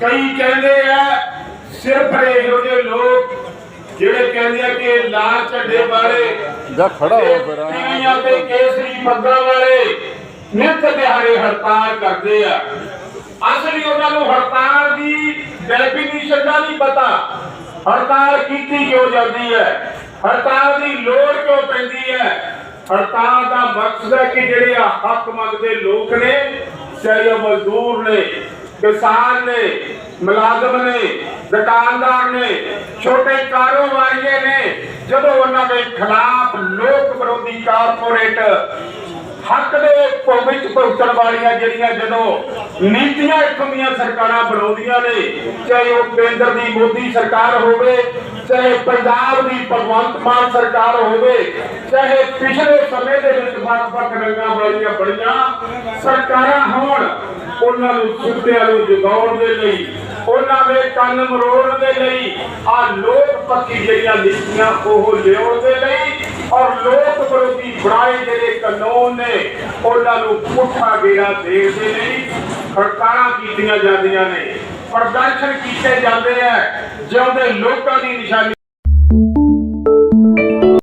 ਕਈ ਕਹਿੰਦੇ ਆ ਸਿਰਫ ਇਹੋ ਜਿਹੇ ਲੋਕ ਜਿਹੜੇ ਕਹਿੰਦੇ ਆ ਕਿ ਲਾਲ ਝੰਡੇ ਵਾਲੇ ਜਾ ਖੜਾ ਹੋ ਫਿਰ ਟੀਵੀਆਂ ਤੇ ਕੇਸਰੀ ਪੱਗਾਂ ਵਾਲੇ ਨਿੱਤ ਦਿਹਾੜੇ ਹੜਤਾਲ ਕਰਦੇ ਆ। ਅਸਲੀ ਉਹਨਾਂ ਨੂੰ ਹੜਤਾਲ ਦੀ ਡੈਫੀਨੀਸ਼ਨ ਦਾ ਨਹੀਂ ਪਤਾ। ਹੜਤਾਲ ਕੀਤੀ ਕਿਉਂ ਜਾਂਦੀ ਹੈ? ਹੜਤਾਲ ਦੀ ਲੋੜ ਕਿਉਂ ਪੈਂਦੀ ਹੈ? ਹੜਤਾਲ ਦਾ ਮਕਸਦ ਹੈ ਕਿ ਜਿਹੜੇ ਆ ਹੱਕ ਮੰਗਦੇ ਲੋਕ ਨੇ ਚਾਹੇ ਮਜ਼ਦੂਰ ਨੇ ਕਿਸਾਨ ਨੇ, ਮੁਲਾਜ਼ਮ ਨੇ, ਦੁਕਾਨਦਾਰ ਨੇ, ਛੋਟੇ ਕਾਰੋਬਾਰੀਏ ਨੇ, ਜਦੋਂ ਉਹਨਾਂ ਦੇ ਖਿਲਾਫ ਲੋਕ ਵਿਰੋਧੀ ਕਾਰਪੋਰੇਟ ਹੱਕ ਦੇ ਭੋਗ ਵਿੱਚ ਪਹੁੰਚਣ ਵਾਲੀਆਂ ਜਿਹੜੀਆਂ ਜਦੋਂ ਨੀਤੀਆਂ ਇੱਥੋਂ ਦੀਆਂ ਸਰਕਾਰਾਂ ਬਣਾਉਂਦੀਆਂ ਨੇ, ਚਾਹੇ ਉਹ ਕੇਂਦਰ ਦੀ ਮੋਦੀ ਸਰਕਾਰ ਹੋਵੇ, ਚਾਹੇ ਪੰਜਾਬ ਦੀ ਭਗਵੰਤ ਮਾਨ ਸਰਕਾਰ ਹੋਵੇ, ਚਾਹੇ ਪਿਛਲੇ ਸਮੇਂ ਦੇ ਵਿੱਚ ਵੱਖ-ਵੱਖ ਰੰਗਾਂ ਵਾਲੀਆਂ ਬੜੀਆਂ ਸਰਕਾਰਾਂ ਹੋਣ ਉਹਨਾਂ ਨੂੰ ਸੁੱਤਿਆਂ ਨੂੰ ਜਗਾਉਣ ਦੇ ਲਈ, ਉਹਨਾਂ ਦੇ ਕੰਨ ਮਰੋੜਨ ਦੇ ਲਈ ਆ ਲੋਕ ਪੱਕੀ ਜਿਹੜੀਆਂ ਨੀਤੀਆਂ ਉਹ ਲਿਆਉਣ ਦੇ ਲਈ ਔਰ ਲੋਕ ਵਿਰੋਧੀ ਬਣਾਏ ਜਿਹੜੇ ਕਾਨੂੰਨ ਨੇ, ਉਹਨਾਂ ਨੂੰ ਪੁੱਠਾ ਗੇੜਾ ਦੇਣ ਦੇ ਲਈ ਹੜਤਾਲਾਂ ਕੀਤੀਆਂ ਜਾਂਦੀਆਂ ਨੇ, ਪ੍ਰਦਰਸ਼ਨ ਕੀਤੇ ਜਾਂਦੇ ਆ, ਜਿਉਂਦੇ ਲੋਕਾਂ ਦੀ ਨਿਸ਼ਾਨੀ